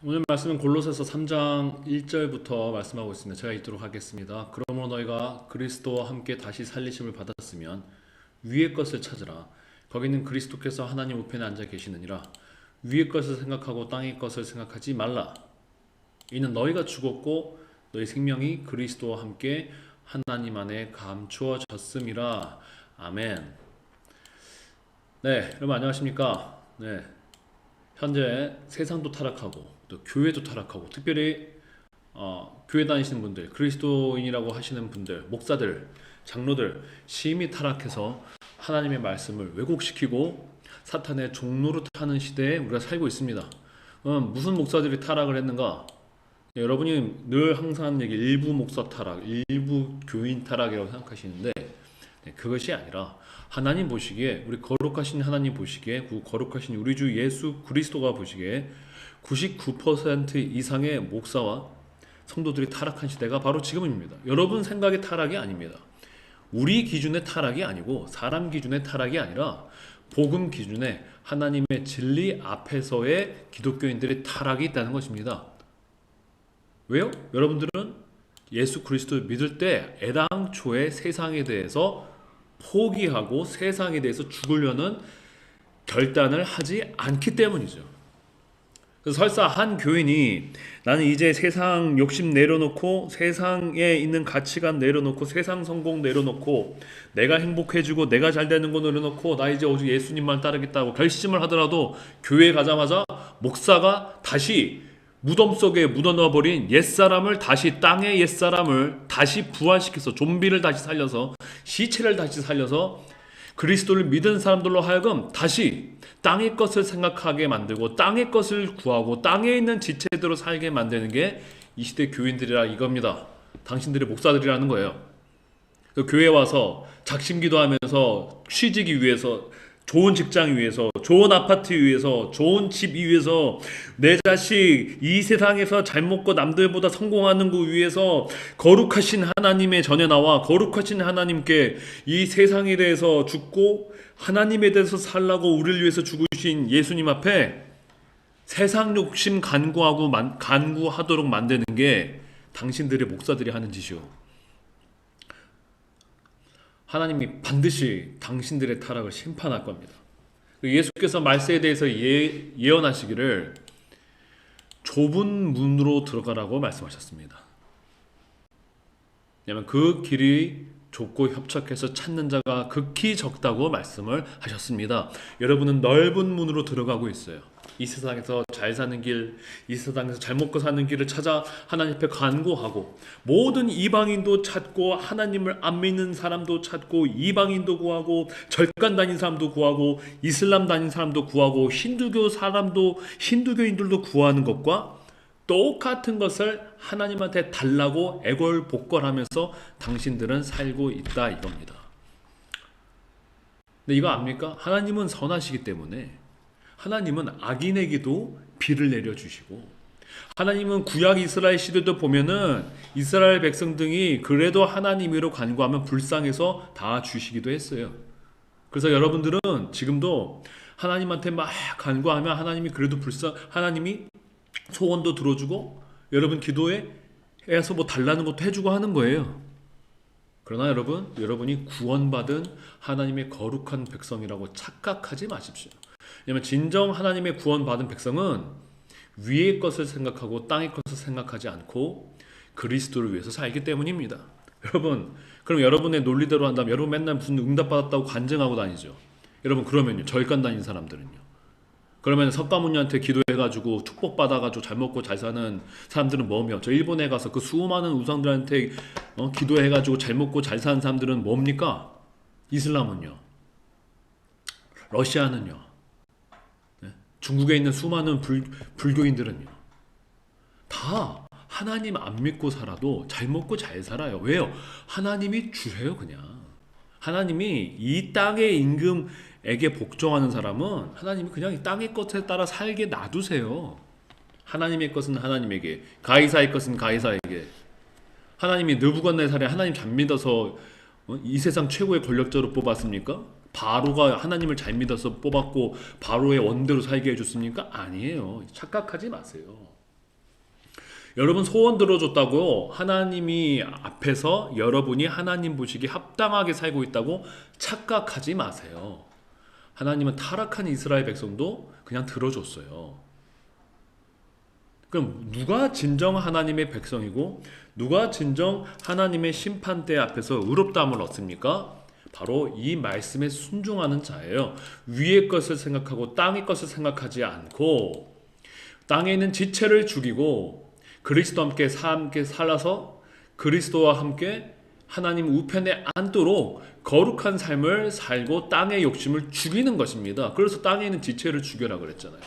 오늘 말씀은 골로새서 3장 1절부터 말씀하고 있습니다. 제가 읽도록 하겠습니다. 그러므로 너희가 그리스도와 함께 다시 살리심을 받았으면 위의 것을 찾으라. 거기는 그리스도께서 하나님 우편에 앉아 계시느니라. 위의 것을 생각하고 땅의 것을 생각하지 말라. 이는 너희가 죽었고 너희 생명이 그리스도와 함께 하나님 안에 감추어졌음이라. 아멘. 네, 여러분 안녕하십니까? 네. 현재 세상도 타락하고 또 교회도 타락하고 특별히 어, 교회 다니시는 분들, 그리스도인이라고 하시는 분들, 목사들, 장로들 심히 타락해서 하나님의 말씀을 왜곡시키고 사탄의 종로로 타는 시대에 우리가 살고 있습니다. 어, 무슨 목사들이 타락을 했는가? 네, 여러분이 늘 항상 얘기 일부 목사 타락, 일부 교인 타락이라고 생각하시는데 네, 그것이 아니라 하나님 보시기에 우리 거룩하신 하나님 보시기에 그 거룩하신 우리 주 예수 그리스도가 보시기에 99% 이상의 목사와 성도들이 타락한 시대가 바로 지금입니다. 여러분 생각의 타락이 아닙니다. 우리 기준의 타락이 아니고 사람 기준의 타락이 아니라 복음 기준의 하나님의 진리 앞에서의 기독교인들의 타락이 있다는 것입니다. 왜요? 여러분들은 예수 그리스도를 믿을 때 애당초에 세상에 대해서 포기하고 세상에 대해서 죽으려는 결단을 하지 않기 때문이죠. 설사 한 교인이 나는 이제 세상 욕심 내려놓고 세상에 있는 가치관 내려놓고 세상 성공 내려놓고 내가 행복해지고 내가 잘 되는 거 내려놓고 나 이제 오직 예수님만 따르겠다고 결심을 하더라도 교회 가자마자 목사가 다시 무덤 속에 묻어넣어 버린 옛사람을 다시 땅의 옛사람을 다시 부활시켜서 좀비를 다시 살려서 시체를 다시 살려서 그리스도를 믿은 사람들로 하여금 다시 땅의 것을 생각하게 만들고 땅의 것을 구하고 땅에 있는 지체대로 살게 만드는 게 이 시대 교인들이라 이겁니다. 당신들의 목사들이라는 거예요. 그 교회 와서 작심기도 하면서 취직이 위해서 좋은 직장 위해서, 좋은 아파트 위해서, 좋은 집 위해서, 내 자식 이 세상에서 잘 먹고 남들보다 성공하는 거 위해서 거룩하신 하나님의 전에 나와 거룩하신 하나님께 이 세상에 대해서 죽고 하나님에 대해서 살라고 우리를 위해서 죽으신 예수님 앞에 세상 욕심 간구하고 만, 간구하도록 만드는 게 당신들의 목사들이 하는 짓이요. 하나님이 반드시 당신들의 타락을 심판할 겁니다. 예수께서 말세에 대해서 예, 예언하시기를 좁은 문으로 들어가라고 말씀하셨습니다. 왜냐하면 그 길이 좁고 협착해서 찾는 자가 극히 적다고 말씀을 하셨습니다. 여러분은 넓은 문으로 들어가고 있어요. 이 세상에서 잘 사는 길, 이 세상에서 잘 먹고 사는 길을 찾아 하나님 앞에 간구하고 모든 이방인도 찾고 하나님을 안 믿는 사람도 찾고 이방인도 구하고 절간 다닌 사람도 구하고 이슬람 다닌 사람도 구하고 힌두교 사람도 힌두교인들도 구하는 것과 똑같은 것을 하나님한테 달라고 애걸복걸하면서 당신들은 살고 있다 이겁니다. 근데 이거 압니까? 하나님은 선하시기 때문에 하나님은 악인에게도 비를 내려 주시고 하나님은 구약 이스라엘 시대도 보면은 이스라엘 백성들이 그래도 하나님으로 간구하면 불쌍해서 다 주시기도 했어요. 그래서 여러분들은 지금도 하나님한테 막 간구하면 하나님이 그래도 불쌍 하나님이 소원도 들어주고 여러분 기도에 해서 뭐 달라는 것도 해주고 하는 거예요. 그러나 여러분, 여러분이 구원받은 하나님의 거룩한 백성이라고 착각하지 마십시오. 왜냐하면 진정 하나님의 구원받은 백성은 위의 것을 생각하고 땅의 것을 생각하지 않고 그리스도를 위해서 살기 때문입니다. 여러분, 그럼 여러분의 논리대로 한다면 여러분 맨날 무슨 응답받았다고 간증하고 다니죠. 여러분 그러면요 절간 다닌 사람들은요. 그러면 석가모니한테 기도해가지고 축복 받아가지고 잘 먹고 잘 사는 사람들은 뭐며? 저 일본에 가서 그 수많은 우상들한테 어, 기도해가지고 잘 먹고 잘 사는 사람들은 뭡니까? 이슬람은요. 러시아는요. 네? 중국에 있는 수많은 불, 불교인들은요. 다 하나님 안 믿고 살아도 잘 먹고 잘 살아요. 왜요? 하나님이 주세요, 그냥. 하나님이 이 땅의 임금 에게 복종하는 사람은 하나님이 그냥 이 땅의 것에 따라 살게 놔두세요. 하나님의 것은 하나님에게, 가이사의 것은 가이사에게. 하나님이 느부갓네살에 하나님 잘 믿어서 어? 이 세상 최고의 권력자로 뽑았습니까? 바로가 하나님을 잘 믿어서 뽑았고 바로의 원대로 살게 해줬습니까? 아니에요. 착각하지 마세요. 여러분 소원 들어줬다고 하나님이 앞에서 여러분이 하나님 보시기 합당하게 살고 있다고 착각하지 마세요. 하나님은 타락한 이스라엘 백성도 그냥 들어줬어요. 그럼 누가 진정 하나님의 백성이고 누가 진정 하나님의 심판대 앞에서 의롭다함을 얻습니까? 바로 이 말씀에 순종하는 자예요. 위의 것을 생각하고 땅의 것을 생각하지 않고 땅에 있는 지체를 죽이고 그리스도와 함께 함께 살아서 그리스도와 함께 하나님 우편에 앉도록 거룩한 삶을 살고 땅의 욕심을 죽이는 것입니다. 그래서 땅에 있는 지체를 죽여라 그랬잖아요.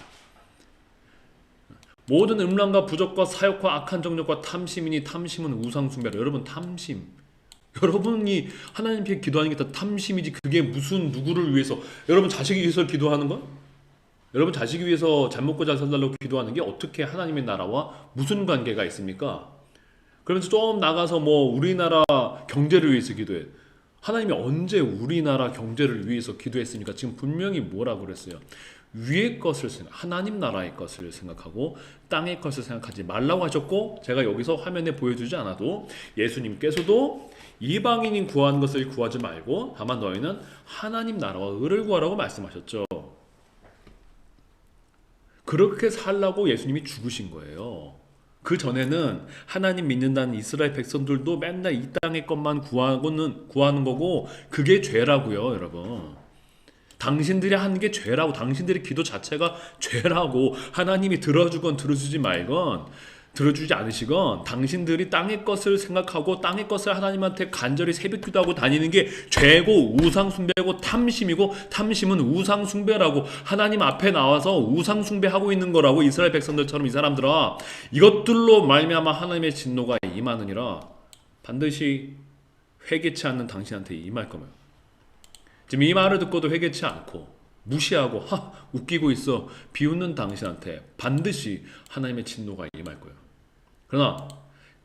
모든 음란과 부족과 사욕과 악한 정욕과 탐심이니 탐심은 우상숭배라. 여러분 탐심. 여러분이 하나님께 기도하는 게 다 탐심이지 그게 무슨 누구를 위해서 여러분 자식이 위해서 기도하는 거? 여러분 자식이 위해서 잘 먹고 잘 살달라고 기도하는 게 어떻게 하나님의 나라와 무슨 관계가 있습니까? 그러면서 좀 나가서 뭐 우리나라 경제를 위해서 기도해. 하나님이 언제 우리나라 경제를 위해서 기도했습니까? 지금 분명히 뭐라고 그랬어요? 위의 것을 생각, 하나님 나라의 것을 생각하고 땅의 것을 생각하지 말라고 하셨고 제가 여기서 화면에 보여주지 않아도 예수님께서도 이방인인 구하는 것을 구하지 말고 다만 너희는 하나님 나라와 의를 구하라고 말씀하셨죠. 그렇게 살라고 예수님이 죽으신 거예요. 그 전에는 하나님 믿는다는 이스라엘 백성들도 맨날 이 땅의 것만 구하고는 구하는 거고 그게 죄라고요, 여러분. 당신들이 하는 게 죄라고 당신들의 기도 자체가 죄라고 하나님이 들어주건 들어주지 말건 들어주지 않으시건 당신들이 땅의 것을 생각하고 땅의 것을 하나님한테 간절히 새벽 기도하고 다니는 게 죄고 우상 숭배고 탐심이고 탐심은 우상 숭배라고 하나님 앞에 나와서 우상 숭배하고 있는 거라고 이스라엘 백성들처럼 이 사람들아 이것들로 말미암아 하나님의 진노가 임하느니라 반드시 회개치 않는 당신한테 임할 거면 지금 이 말을 듣고도 회개치 않고 무시하고 하 웃기고 있어 비웃는 당신한테 반드시 하나님의 진노가 임할 거예요. 그러나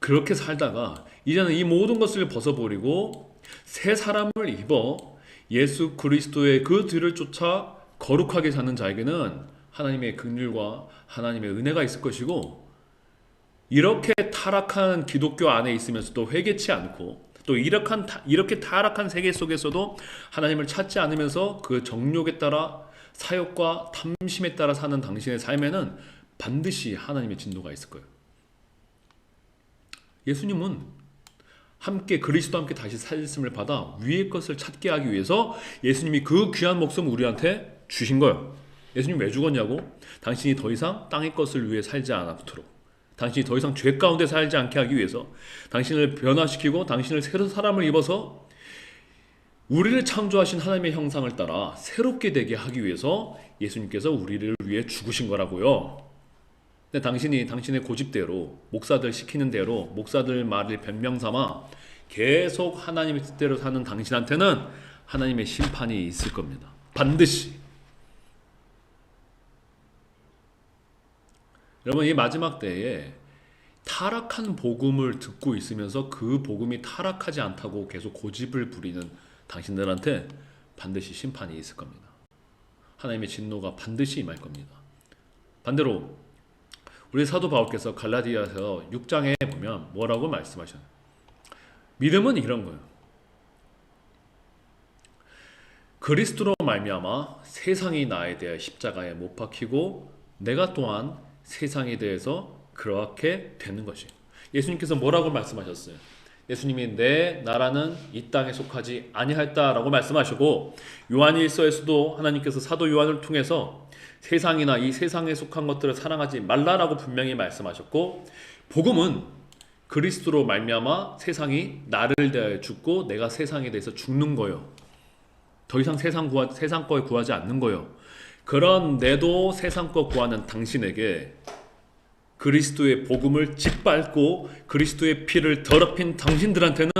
그렇게 살다가 이제는 이 모든 것을 벗어버리고 새 사람을 입어 예수 그리스도의 그 뒤를 쫓아 거룩하게 사는 자에게는 하나님의 긍휼과 하나님의 은혜가 있을 것이고 이렇게 타락한 기독교 안에 있으면서도 회개치 않고 또 이렇게, 이렇게 타락한 세계 속에서도 하나님을 찾지 않으면서 그 정욕에 따라 사욕과 탐심에 따라 사는 당신의 삶에는 반드시 하나님의 진노가 있을 거예요. 예수님은 함께 그리스도 함께 다시 살렸음을 받아 위의 것을 찾게 하기 위해서 예수님이 그 귀한 목숨 우리한테 주신 거예요. 예수님 왜 죽었냐고? 당신이 더 이상 땅의 것을 위해 살지 않도록 당신이 더 이상 죄 가운데 살지 않게 하기 위해서 당신을 변화시키고 당신을 새로 사람을 입어서 우리를 창조하신 하나님의 형상을 따라 새롭게 되게 하기 위해서 예수님께서 우리를 위해 죽으신 거라고요. 근데 당신이 당신의 고집대로 목사들 시키는 대로 목사들 말을 변명 삼아 계속 하나님의 뜻대로 사는 당신한테는 하나님의 심판이 있을 겁니다. 반드시. 여러분 이 마지막 때에 타락한 복음을 듣고 있으면서 그 복음이 타락하지 않다고 계속 고집을 부리는 당신들한테 반드시 심판이 있을 겁니다. 하나님의 진노가 반드시 임할 겁니다. 반대로 우리 사도 바울께서 갈라디아서 6장에 보면 뭐라고 말씀하셨나요? 믿음은 이런 거예요. 그리스도로 말미암아 세상이 나에 대해 십자가에 못 박히고 내가 또한 세상에 대해서 그렇게 되는 것이. 예수님께서 뭐라고 말씀하셨어요? 예수님이 내 나라는 이 땅에 속하지 아니하였다라고 말씀하시고 요한일서에서도 하나님께서 사도 요한을 통해서 세상이나 이 세상에 속한 것들을 사랑하지 말라라고 분명히 말씀하셨고 복음은 그리스도로 말미암아 세상이 나를 대하여 죽고 내가 세상에 대해서 죽는 거요. 더 이상 세상 구하, 세상 거에 구하지 않는 거요. 그런데도 세상 거 구하는 당신에게 그리스도의 복음을 짓밟고 그리스도의 피를 더럽힌 당신들한테는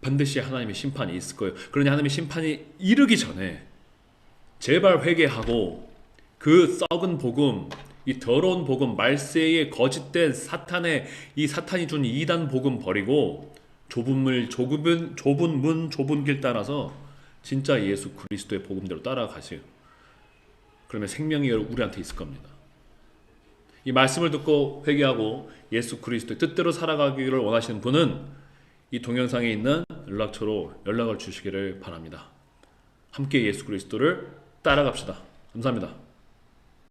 반드시 하나님의 심판이 있을 거예요. 그러니 하나님의 심판이 이르기 전에 제발 회개하고 그 썩은 복음, 이 더러운 복음, 말세의 거짓된 사탄의 이 사탄이 준 이단 복음 버리고 좁은 물, 좁은 좁은 문, 좁은 길 따라서 진짜 예수 그리스도의 복음대로 따라가세요. 그러면 생명이 우리한테 있을 겁니다. 이 말씀을 듣고 회개하고 예수 그리스도의 뜻대로 살아가기를 원하시는 분은 이 동영상에 있는 연락처로 연락을 주시기를 바랍니다. 함께 예수 그리스도를 따라갑시다. 감사합니다.